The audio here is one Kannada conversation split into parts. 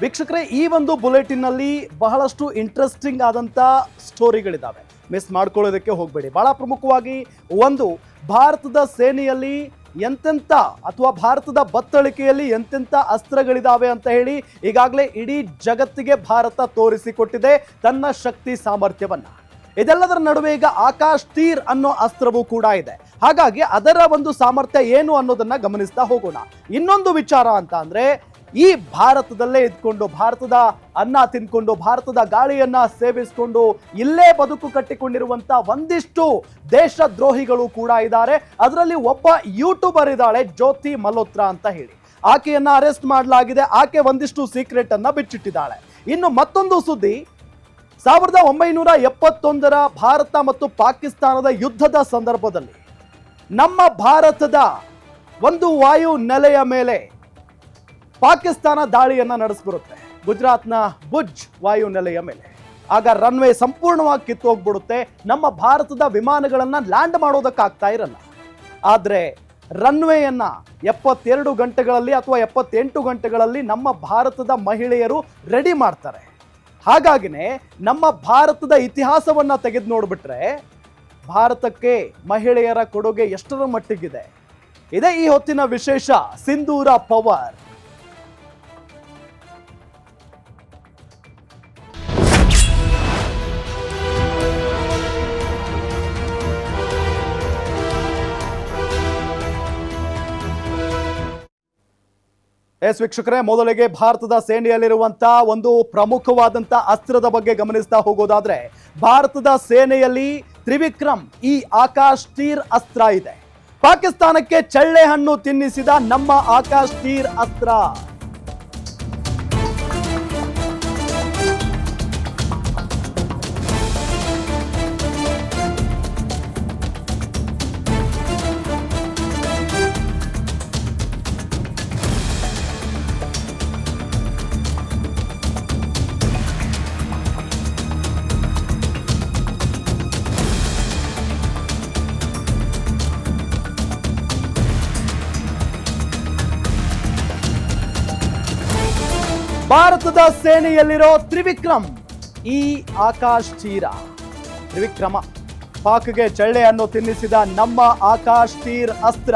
ವೀಕ್ಷಕರೇ, ಈ ಒಂದು ಬುಲೆಟಿನ್ನಲ್ಲಿ ಬಹಳಷ್ಟು ಇಂಟ್ರೆಸ್ಟಿಂಗ್ ಆದಂಥ ಸ್ಟೋರಿಗಳಿದ್ದಾವೆ ಮಿಸ್ ಮಾಡ್ಕೊಳ್ಳೋದಕ್ಕೆ ಹೋಗಬೇಡಿ. ಬಹಳ ಪ್ರಮುಖವಾಗಿ ಒಂದು, ಭಾರತದ ಸೇನೆಯಲ್ಲಿ ಎಂತೆಂಥ ಅಥವಾ ಭಾರತದ ಬತ್ತಳಿಕೆಯಲ್ಲಿ ಎಂತೆಂಥ ಅಸ್ತ್ರಗಳಿದಾವೆ ಅಂತ ಹೇಳಿ ಈಗಾಗಲೇ ಇಡೀ ಜಗತ್ತಿಗೆ ಭಾರತ ತೋರಿಸಿಕೊಟ್ಟಿದೆ ತನ್ನ ಶಕ್ತಿ ಸಾಮರ್ಥ್ಯವನ್ನು. ಇದೆಲ್ಲದರ ನಡುವೆ ಈಗ ಆಕಾಶ್ ತೀರ್ ಅನ್ನೋ ಅಸ್ತ್ರವೂ ಕೂಡ ಇದೆ. ಹಾಗಾಗಿ ಅದರ ಒಂದು ಸಾಮರ್ಥ್ಯ ಏನು ಅನ್ನೋದನ್ನ ಗಮನಿಸ್ತಾ ಹೋಗೋಣ. ಇನ್ನೊಂದು ವಿಚಾರ ಅಂತ ಅಂದ್ರೆ ಈ ಭಾರತದಲ್ಲೇ ಇದ್ಕೊಂಡು, ಭಾರತದ ಅನ್ನ ತಿನ್ಕೊಂಡು ಭಾರತದ ಗಾಳಿಯನ್ನ ಸೇವಿಸಿಕೊಂಡು, ಇಲ್ಲೇ ಬದುಕು ಕಟ್ಟಿಕೊಂಡಿರುವಂತ ಒಂದಿಷ್ಟು ದೇಶದ್ರೋಹಿಗಳು ಕೂಡ ಇದ್ದಾರೆ. ಅದರಲ್ಲಿ ಒಬ್ಬ ಯೂಟ್ಯೂಬರ್ ಇದ್ದಾಳೆ, ಜ್ಯೋತಿ ಮಲ್ಹೋತ್ರಾ ಅಂತ ಹೇಳಿ. ಆಕೆಯನ್ನ ಅರೆಸ್ಟ್ ಮಾಡಲಾಗಿದೆ, ಆಕೆ ಒಂದಿಷ್ಟು ಸೀಕ್ರೆಟ್ ಅನ್ನ ಬಿಚ್ಚಿಟ್ಟಿದ್ದಾಳೆ. ಇನ್ನು ಮತ್ತೊಂದು ಸುದ್ದಿ, ಸಾವಿರದ ಒಂಬೈನೂರ ಎಪ್ಪತ್ತೊಂದರ ಭಾರತ ಮತ್ತು ಪಾಕಿಸ್ತಾನದ ಯುದ್ಧದ ಸಂದರ್ಭದಲ್ಲಿ ನಮ್ಮ ಭಾರತದ ಒಂದು ವಾಯು ನೆಲೆಯ ಮೇಲೆ ಪಾಕಿಸ್ತಾನ ದಾಳಿಯನ್ನ ನಡೆಸ್ಬಿಡುತ್ತೆ. ಗುಜರಾತ್ನ ಭುಜ್ ವಾಯು ನೆಲೆಯ ಮೇಲೆ. ಆಗ ರನ್ವೇ ಸಂಪೂರ್ಣವಾಗಿ ಕಿತ್ತೋಗ್ಬಿಡುತ್ತೆ. ನಮ್ಮ ಭಾರತದ ವಿಮಾನಗಳನ್ನು ಲ್ಯಾಂಡ್ ಮಾಡೋದಕ್ಕಾಗ್ತಾ ಇರಲ್ಲ. ಆದ್ರೆ ರನ್ವೇಯನ್ನ ಎಪ್ಪತ್ತೆರಡು ಗಂಟೆಗಳಲ್ಲಿ ಅಥವಾ ಎಪ್ಪತ್ತೆಂಟು ಗಂಟೆಗಳಲ್ಲಿ ನಮ್ಮ ಭಾರತದ ಮಹಿಳೆಯರು ರೆಡಿ ಮಾಡ್ತಾರೆ. ಹಾಗಾಗಿನೇ ನಮ್ಮ ಭಾರತದ ಇತಿಹಾಸವನ್ನ ತೆಗೆದು ನೋಡ್ಬಿಟ್ರೆ ಭಾರತಕ್ಕೆ ಮಹಿಳೆಯರ ಕೊಡುಗೆ ಎಷ್ಟರ ಮಟ್ಟಿಗಿದೆ. ಇದೇ ಈ ಹೊತ್ತಿನ ವಿಶೇಷ ಸಿಂಧೂರ ಪವರ್. ಎಸ್ ವೀಕ್ಷಕರೇ, ಮೊದಲಿಗೆ ಭಾರತದ ಸೇನೆಯಲ್ಲಿರುವಂತಹ ಒಂದು ಪ್ರಮುಖವಾದಂತ ಅಸ್ತ್ರದ ಬಗ್ಗೆ ಗಮನಿಸ್ತಾ ಹೋಗೋದಾದ್ರೆ, ಭಾರತದ ಸೇನೆಯಲ್ಲಿ ತ್ರಿವಿಕ್ರಮ್ ಈ ಆಕಾಶ್ ತೀರ್ ಅಸ್ತ್ರ ಇದೆ. ಪಾಕಿಸ್ತಾನಕ್ಕೆ ಚಳ್ಳೆ ಹಣ್ಣು ತಿನ್ನಿಸಿದ ನಮ್ಮ ಆಕಾಶ್ ತೀರ್ ಅಸ್ತ್ರ. ಭಾರತದ ಸೇನೆಯಲ್ಲಿರೋ ತ್ರಿವಿಕ್ರಮ್, ಈ ಆಕಾಶ್ ತೀರ. ತ್ರಿವಿಕ್ರಮ, ಪಾಕ್ಗೆ ಚಳ್ಳೆಯನ್ನು ತಿನ್ನಿಸಿದ ನಮ್ಮ ಆಕಾಶ್ ತೀರ್ ಅಸ್ತ್ರ.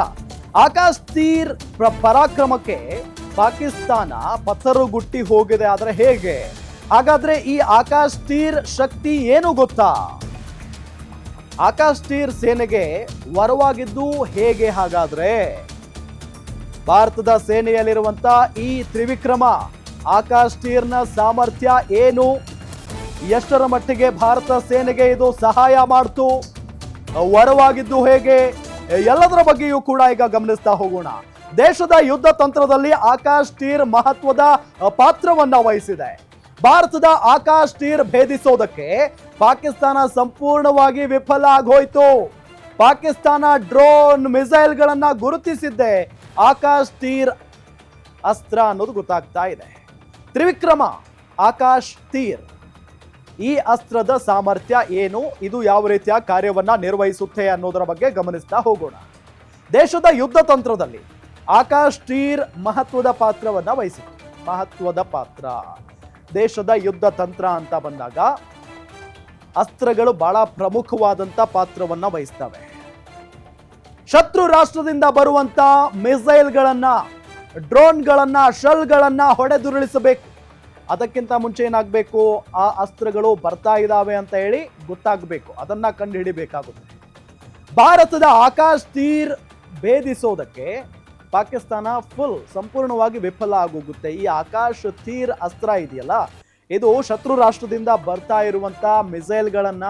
ಆಕಾಶ್ ತೀರ್ ಪ್ರ- ಪರಾಕ್ರಮಕ್ಕೆ ಪಾಕಿಸ್ತಾನ ಪತ್ತರುಗುಟ್ಟಿ ಹೋಗಿದೆ, ಆದರೆ ಹೇಗೆ? ಹಾಗಾದ್ರೆ ಈ ಆಕಾಶ್ ತೀರ್ ಶಕ್ತಿ ಏನು ಗೊತ್ತಾ? ಆಕಾಶ್ ತೀರ್ ಸೇನೆಗೆ ವರವಾಗಿದ್ದು ಹೇಗೆ ಹಾಗಾದ್ರೆ? ಭಾರತದ ಸೇನೆಯಲ್ಲಿರುವಂತ ಈ ತ್ರಿವಿಕ್ರಮ ಆಕಾಶ್ ತೀರ್ನ ಸಾಮರ್ಥ್ಯ ಏನು? ಎಷ್ಟರ ಮಟ್ಟಿಗೆ ಭಾರತ ಸೇನೆಗೆ ಇದು ಸಹಾಯ ಮಾಡ್ತು? ವರವಾಗಿದ್ದು ಹೇಗೆ? ಎಲ್ಲದರ ಬಗ್ಗೆಯೂ ಕೂಡ ಈಗ ಗಮನಿಸ್ತಾ ಹೋಗೋಣ. ದೇಶದ ಯುದ್ಧ ತಂತ್ರದಲ್ಲಿ ಆಕಾಶ್ ಟೀರ್ ಮಹತ್ವದ ಪಾತ್ರವನ್ನ ವಹಿಸಿದೆ. ಭಾರತದ ಆಕಾಶ್ ಟೀರ್ ಭೇದಿಸೋದಕ್ಕೆ ಪಾಕಿಸ್ತಾನ ಸಂಪೂರ್ಣವಾಗಿ ವಿಫಲ ಆಗೋಯ್ತು. ಪಾಕಿಸ್ತಾನ ಡ್ರೋನ್ ಮಿಸೈಲ್ಗಳನ್ನ ಗುರುತಿಸಿದ್ದೆ. ಆಕಾಶ್ ಟೀರ್ ಅಸ್ತ್ರ ಅನ್ನೋದು ಗೊತ್ತಾಗ್ತಾ ಇದೆ. ತ್ರಿವಿಕ್ರಮ, ಆಕಾಶ್ ತೀರ್. ಈ ಅಸ್ತ್ರದ ಸಾಮರ್ಥ್ಯ ಏನು? ಇದು ಯಾವ ರೀತಿಯ ಕಾರ್ಯವನ್ನ ನಿರ್ವಹಿಸುತ್ತೆ ಅನ್ನೋದರ ಬಗ್ಗೆ ಗಮನಿಸ್ತಾ ಹೋಗೋಣ. ದೇಶದ ಯುದ್ಧ ತಂತ್ರದಲ್ಲಿ ಆಕಾಶ್ ತೀರ್ ಮಹತ್ವದ ಪಾತ್ರವನ್ನ ವಹಿಸಿತು ಮಹತ್ವದ ಪಾತ್ರ. ದೇಶದ ಯುದ್ಧ ತಂತ್ರ ಅಂತ ಬಂದಾಗ ಅಸ್ತ್ರಗಳು ಬಹಳ ಪ್ರಮುಖವಾದಂತ ಪಾತ್ರವನ್ನ ವಹಿಸ್ತವೆ. ಶತ್ರು ರಾಷ್ಟ್ರದಿಂದ ಬರುವಂತ ಮಿಸೈಲ್ಗಳನ್ನ ಡ್ರೋನ್ಗಳನ್ನ, ಶಲ್ಗಳನ್ನ ಹೊಡೆದುರುಳಿಸಬೇಕು. ಅದಕ್ಕಿಂತ ಮುಂಚೆ ಏನಾಗಬೇಕು? ಆ ಅಸ್ತ್ರಗಳು ಬರ್ತಾ ಇದ್ದಾವೆ ಅಂತ ಹೇಳಿ ಗೊತ್ತಾಗಬೇಕು. ಅದನ್ನ ಕಂಡುಹಿಡಿಬೇಕಾಗುತ್ತೆ. ಭಾರತದ ಆಕಾಶ್ ತೀರ್ ಭೇದಿಸೋದಕ್ಕೆ ಪಾಕಿಸ್ತಾನ ಫುಲ್ ಸಂಪೂರ್ಣವಾಗಿ ವಿಫಲ ಆಗೋಗುತ್ತೆ. ಈ ಆಕಾಶ್ ತೀರ್ ಅಸ್ತ್ರ ಇದೆಯಲ್ಲ, ಇದು ಶತ್ರು ರಾಷ್ಟ್ರದಿಂದ ಬರ್ತಾ ಇರುವಂತ ಮಿಸೈಲ್ಗಳನ್ನ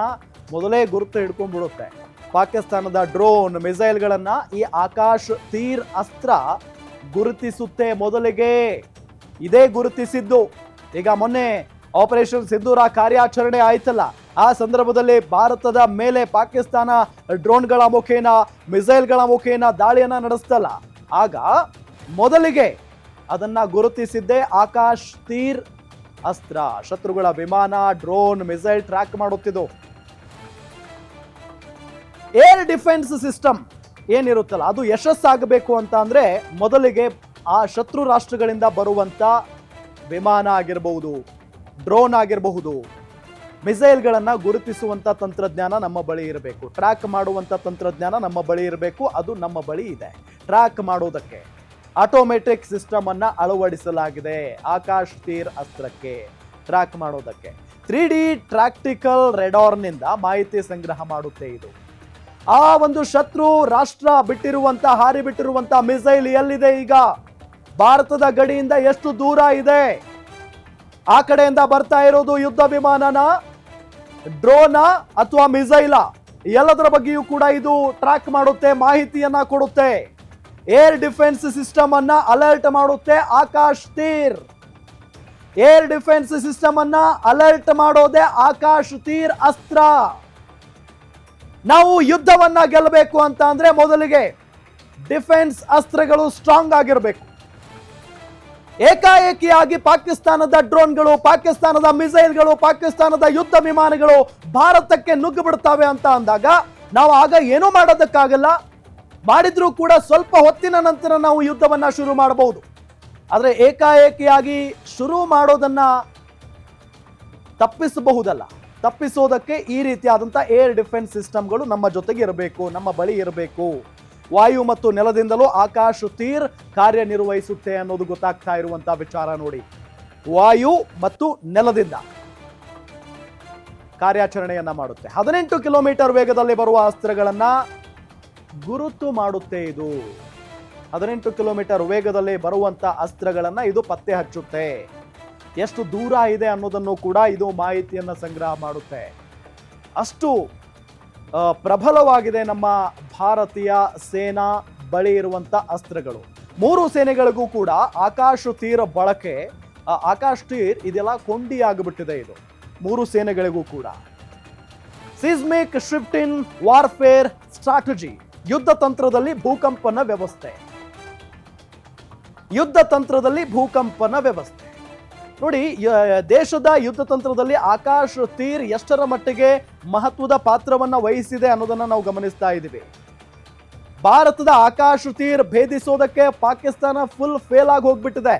ಮೊದಲೇ ಗುರುತು ಹಿಡ್ಕೊಂಡ್ಬಿಡುತ್ತೆ. ಪಾಕಿಸ್ತಾನದ ಡ್ರೋನ್, ಮಿಸೈಲ್ಗಳನ್ನ ಈ ಆಕಾಶ್ ತೀರ್ ಅಸ್ತ್ರ ಗುರುತಿಸುತ್ತೆ ಮೊದಲಿಗೆ. ಇದೇ ಗುರುತಿಸಿದ್ದು. ಈಗ ಮೊನ್ನೆ ಆಪರೇಷನ್ ಸಿಂಧೂರ ಕಾರ್ಯಾಚರಣೆ ಆಯ್ತಲ್ಲ. ಆ ಸಂದರ್ಭದಲ್ಲಿ ಭಾರತದ ಮೇಲೆ ಪಾಕಿಸ್ತಾನ ಡ್ರೋನ್ಗಳ ಮುಖೇನ, ಮಿಸೈಲ್ಗಳ ಮುಖೇನ ದಾಳಿಯನ್ನ ನಡೆಸ್ತಲ್ಲ. ಆಗ ಮೊದಲಿಗೆ ಅದನ್ನ ಗುರುತಿಸಿದ್ದೆ ಆಕಾಶ್ ತೀರ್ ಅಸ್ತ್ರ. ಶತ್ರುಗಳ ವಿಮಾನ, ಡ್ರೋನ್, ಮಿಸೈಲ್ ಟ್ರ್ಯಾಕ್ ಮಾಡುತ್ತಿದ್ದು. ಏರ್ ಡಿಫೆನ್ಸ್ ಸಿಸ್ಟಮ್ ಏನಿರುತ್ತಲ್ಲ, ಅದು ಯಶಸ್ಸಾಗಬೇಕು ಅಂತ ಅಂದರೆ ಮೊದಲಿಗೆ ಆ ಶತ್ರು ರಾಷ್ಟ್ರಗಳಿಂದ ಬರುವಂಥ ವಿಮಾನ ಆಗಿರಬಹುದು ಡ್ರೋನ್ ಆಗಿರಬಹುದು, ಮಿಸೈಲ್ಗಳನ್ನು ಗುರುತಿಸುವಂಥ ತಂತ್ರಜ್ಞಾನ ನಮ್ಮ ಬಳಿ ಇರಬೇಕು. ಟ್ರ್ಯಾಕ್ ಮಾಡುವಂಥ ತಂತ್ರಜ್ಞಾನ ನಮ್ಮ ಬಳಿ ಇರಬೇಕು, ಅದು ನಮ್ಮ ಬಳಿ ಇದೆ. ಟ್ರ್ಯಾಕ್ ಮಾಡೋದಕ್ಕೆ ಆಟೋಮೆಟಿಕ್ ಸಿಸ್ಟಮನ್ನು ಅಳವಡಿಸಲಾಗಿದೆ ಆಕಾಶ್ ತೀರ್ ಅಸ್ತ್ರಕ್ಕೆ. ಟ್ರ್ಯಾಕ್ ಮಾಡೋದಕ್ಕೆ. ತ್ರೀ ಡಿ ಟ್ರಾಕ್ಟಿಕಲ್ ರೆಡಾರ್ನಿಂದ ಮಾಹಿತಿ ಸಂಗ್ರಹ ಮಾಡುತ್ತೆ ಇದು. ಆ ಒಂದು ಶತ್ರು ರಾಷ್ಟ್ರ ಬಿಟ್ಟಿರುವಂತ, ಹಾರಿ ಬಿಟ್ಟಿರುವಂಥ ಮಿಸೈಲ್ ಎಲ್ಲಿದೆ ಈಗ? ಭಾರತದ ಗಡಿಯಿಂದ ಎಷ್ಟು ದೂರ ಇದೆ? ಆ ಕಡೆಯಿಂದ ಬರ್ತಾ ಇರೋದು ಯುದ್ಧ ವಿಮಾನನ, ಡ್ರೋನ ಅಥವಾ ಮಿಸೈಲ? ಎಲ್ಲದರ ಬಗ್ಗೆಯೂ ಕೂಡ ಇದು ಟ್ರ್ಯಾಕ್ ಮಾಡುತ್ತೆ, ಮಾಹಿತಿಯನ್ನ ಕೊಡುತ್ತೆ. ಏರ್ ಡಿಫೆನ್ಸ್ ಸಿಸ್ಟಮ್ ಅನ್ನ ಅಲರ್ಟ್ ಮಾಡುತ್ತೆ Akashteer. Air defence system ಅನ್ನ ಅಲರ್ಟ್ ಮಾಡೋದೇ ಆಕಾಶ್ ತೀರ್ ಅಸ್ತ್ರ. ನಾವು ಯುದ್ಧವನ್ನ ಗೆಲ್ಲಬೇಕು ಅಂತ ಅಂದ್ರೆ ಮೊದಲಿಗೆ ಡಿಫೆನ್ಸ್ ಅಸ್ತ್ರಗಳು ಸ್ಟ್ರಾಂಗ್ ಆಗಿರಬೇಕು. ಏಕಾಏಕಿಯಾಗಿ ಪಾಕಿಸ್ತಾನದ ಡ್ರೋನ್ಗಳು, ಪಾಕಿಸ್ತಾನದ ಮಿಸೈಲ್ಗಳು, ಪಾಕಿಸ್ತಾನದ ಯುದ್ಧ ವಿಮಾನಗಳು ಭಾರತಕ್ಕೆ ನುಗ್ಗು ಬಿಡ್ತಾವೆ ಅಂತ ಅಂದಾಗ ನಾವು ಆಗ ಏನೂ ಮಾಡೋದಕ್ಕಾಗಲ್ಲ. ಮಾಡಿದ್ರೂ ಕೂಡ ಸ್ವಲ್ಪ ಹೊತ್ತಿನ ನಂತರ ನಾವು ಯುದ್ಧವನ್ನ ಶುರು ಮಾಡಬಹುದು. ಆದರೆ ಏಕಾಏಕಿಯಾಗಿ ಶುರು ಮಾಡೋದನ್ನ ತಪ್ಪಿಸಬಹುದಲ್ಲ. ತಪ್ಪಿಸೋದಕ್ಕೆ ಈ ರೀತಿಯಾದಂಥ ಏರ್ ಡಿಫೆನ್ಸ್ ಸಿಸ್ಟಮ್ಗಳು ನಮ್ಮ ಜೊತೆಗೆ ಇರಬೇಕು, ನಮ್ಮ ಬಳಿ ಇರಬೇಕು. ವಾಯು ಮತ್ತು ನೆಲದಿಂದಲೂ ಆಕಾಶ ತೀರ್ ಕಾರ್ಯನಿರ್ವಹಿಸುತ್ತೆ ಅನ್ನೋದು ಗೊತ್ತಾಗ್ತಾ ಇರುವಂತ ವಿಚಾರ ನೋಡಿ. ವಾಯು ಮತ್ತು ನೆಲದಿಂದ ಕಾರ್ಯಾಚರಣೆಯನ್ನ ಮಾಡುತ್ತೆ. ಹದಿನೆಂಟು ಕಿಲೋಮೀಟರ್ ವೇಗದಲ್ಲಿ ಬರುವ ಅಸ್ತ್ರಗಳನ್ನ ಗುರುತು ಮಾಡುತ್ತೆ ಇದು. ಹದಿನೆಂಟು ಕಿಲೋಮೀಟರ್ ವೇಗದಲ್ಲಿ ಬರುವಂತ ಅಸ್ತ್ರಗಳನ್ನ ಇದು ಪತ್ತೆ ಹಚ್ಚುತ್ತೆ. ಎಷ್ಟು ದೂರ ಇದೆ ಅನ್ನೋದನ್ನು ಕೂಡ ಇದು ಮಾಹಿತಿಯನ್ನು ಸಂಗ್ರಹ ಮಾಡುತ್ತೆ. ಅಷ್ಟು ಪ್ರಬಲವಾಗಿದೆ ನಮ್ಮ ಭಾರತೀಯ ಸೇನಾ ಬಳಿ ಇರುವಂಥ ಅಸ್ತ್ರಗಳು. ಮೂರು ಸೇನೆಗಳಿಗೂ ಕೂಡ ಆಕಾಶ ತೀರ ಬಳಕೆ ಆಕಾಶ ತೀರ್ ಇದೆಲ್ಲ ಕೊಂಡಿ ಆಗಿಬಿಟ್ಟಿದೆ ಇದು. ಮೂರು ಸೇನೆಗಳಿಗೂ ಕೂಡ. ಸಿಸ್ಮಿಕ್ ಶಿಫ್ಟಿನ್ ವಾರ್ಫೇರ್ ಸ್ಟ್ರಾಟಜಿ ಯುದ್ಧ ತಂತ್ರದಲ್ಲಿ ಭೂಕಂಪನ ವ್ಯವಸ್ಥೆ. ಯುದ್ಧ ತಂತ್ರದಲ್ಲಿ ಭೂಕಂಪನ ವ್ಯವಸ್ಥೆ. ನೋಡಿ ದೇಶದ ಯುದ್ಧ ತಂತ್ರದಲ್ಲಿ ಆಕಾಶ್ ತೀರ್ ಎಷ್ಟರ ಮಟ್ಟಿಗೆ ಮಹತ್ವದ ಪಾತ್ರವನ್ನ ವಹಿಸಿದೆ ಅನ್ನೋದನ್ನ ನಾವು ಗಮನಿಸ್ತಾ ಇದ್ದೀವಿ. ಭಾರತದ ಆಕಾಶ್ ತೀರ್ ಭೇದಿಸೋದಕ್ಕೆ ಪಾಕಿಸ್ತಾನ ಫುಲ್ ಫೇಲ್ ಆಗಿ ಹೋಗ್ಬಿಟ್ಟಿದೆ.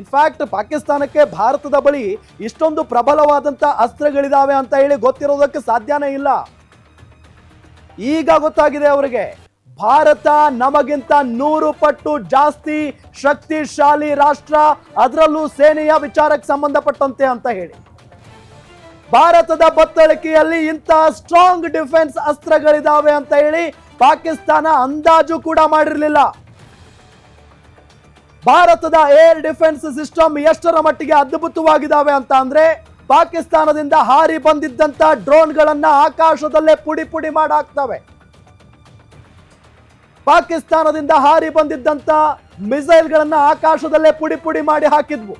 ಇನ್ಫ್ಯಾಕ್ಟ್ ಪಾಕಿಸ್ತಾನಕ್ಕೆ ಭಾರತದ ಬಳಿ ಇಷ್ಟೊಂದು ಪ್ರಬಲವಾದಂಥ ಅಸ್ತ್ರಗಳಿದಾವೆ ಅಂತ ಹೇಳಿ ಗೊತ್ತಿರೋದಕ್ಕೆ ಸಾಧ್ಯನೇ ಇಲ್ಲ. ಈಗ ಗೊತ್ತಾಗಿದೆ ಅವರಿಗೆ. ಭಾರತ ನಮಗಿಂತ ನೂರು ಪಟ್ಟು ಜಾಸ್ತಿ ಶಕ್ತಿಶಾಲಿ ರಾಷ್ಟ್ರ, ಅದರಲ್ಲೂ ಸೇನೆಯ ವಿಚಾರಕ್ಕೆ ಸಂಬಂಧಪಟ್ಟಂತೆ ಅಂತ ಹೇಳಿ. ಭಾರತದ ಬತ್ತಳಿಕೆಯಲ್ಲಿ ಇಂತಹ ಸ್ಟ್ರಾಂಗ್ ಡಿಫೆನ್ಸ್ ಅಸ್ತ್ರಗಳಿದಾವೆ ಅಂತ ಹೇಳಿ ಪಾಕಿಸ್ತಾನ ಅಂದಾಜು ಕೂಡ ಮಾಡಿರಲಿಲ್ಲ. ಭಾರತದ ಏರ್ ಡಿಫೆನ್ಸ್ ಸಿಸ್ಟಮ್ ಎಷ್ಟರ ಮಟ್ಟಿಗೆ ಅದ್ಭುತವಾಗಿದ್ದಾವೆ ಅಂತ ಅಂದ್ರೆ ಪಾಕಿಸ್ತಾನದಿಂದ ಹಾರಿ ಬಂದಿದ್ದಂತ ಡ್ರೋನ್ಗಳನ್ನ ಆಕಾಶದಲ್ಲೇ ಪುಡಿ ಪುಡಿ ಮಾಡಾಕ್ತವೆ. ಪಾಕಿಸ್ತಾನದಿಂದ ಹಾರಿ ಬಂದಿದ್ದಂತ ಮಿಸೈಲ್ಗಳನ್ನು ಆಕಾಶದಲ್ಲೇ ಪುಡಿ ಪುಡಿ ಮಾಡಿ ಹಾಕಿದ್ವು.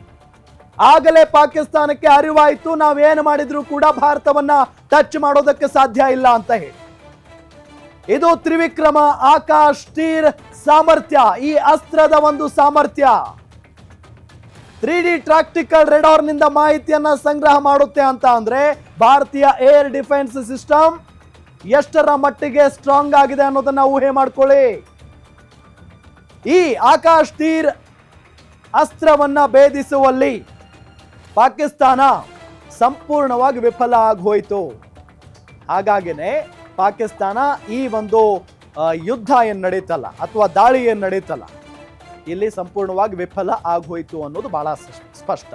ಆಗಲೇ ಪಾಕಿಸ್ತಾನಕ್ಕೆ ಅರಿವಾಯಿತು, ನಾವೇನು ಮಾಡಿದ್ರೂ ಕೂಡ ಭಾರತವನ್ನ ಟಚ್ ಮಾಡೋದಕ್ಕೆ ಸಾಧ್ಯ ಇಲ್ಲ ಅಂತ ಹೇಳಿ. ಇದು ತ್ರಿವಿಕ್ರಮ ಆಕಾಶ್ ತೀರ್ ಸಾಮರ್ಥ್ಯ, ಈ ಅಸ್ತ್ರದ ಒಂದು ಸಾಮರ್ಥ್ಯ. ತ್ರೀ ಡಿ ಟ್ರಾಕ್ಟಿಕಲ್ ರೆಡಾರ್ನಿಂದ ಮಾಹಿತಿಯನ್ನ ಸಂಗ್ರಹ ಮಾಡುತ್ತೆ ಅಂತ ಅಂದ್ರೆ ಭಾರತೀಯ ಏರ್ ಡಿಫೆನ್ಸ್ ಸಿಸ್ಟಮ್ ಎಷ್ಟರ ಮಟ್ಟಿಗೆ ಸ್ಟ್ರಾಂಗ್ ಆಗಿದೆ ಅನ್ನೋದನ್ನ ಊಹೆ ಮಾಡ್ಕೊಳ್ಳಿ. ಈ ಆಕಾಶ್ ತೀರ್ ಅಸ್ತ್ರವನ್ನ ಭೇದಿಸುವಲ್ಲಿ ಪಾಕಿಸ್ತಾನ ಸಂಪೂರ್ಣವಾಗಿ ವಿಫಲ ಆಗೋಯ್ತು ಹಾಗಾಗಿನೇ ಪಾಕಿಸ್ತಾನ ಈ ಒಂದು ಯುದ್ಧ ಏನು ನಡೀತಲ್ಲ ಅಥವಾ ದಾಳಿ ಏನು ನಡೀತಲ್ಲ, ಇಲ್ಲಿ ಸಂಪೂರ್ಣವಾಗಿ ವಿಫಲ ಆಗೋಯ್ತು ಅನ್ನೋದು ಬಹಳ ಸ್ಪಷ್ಟ.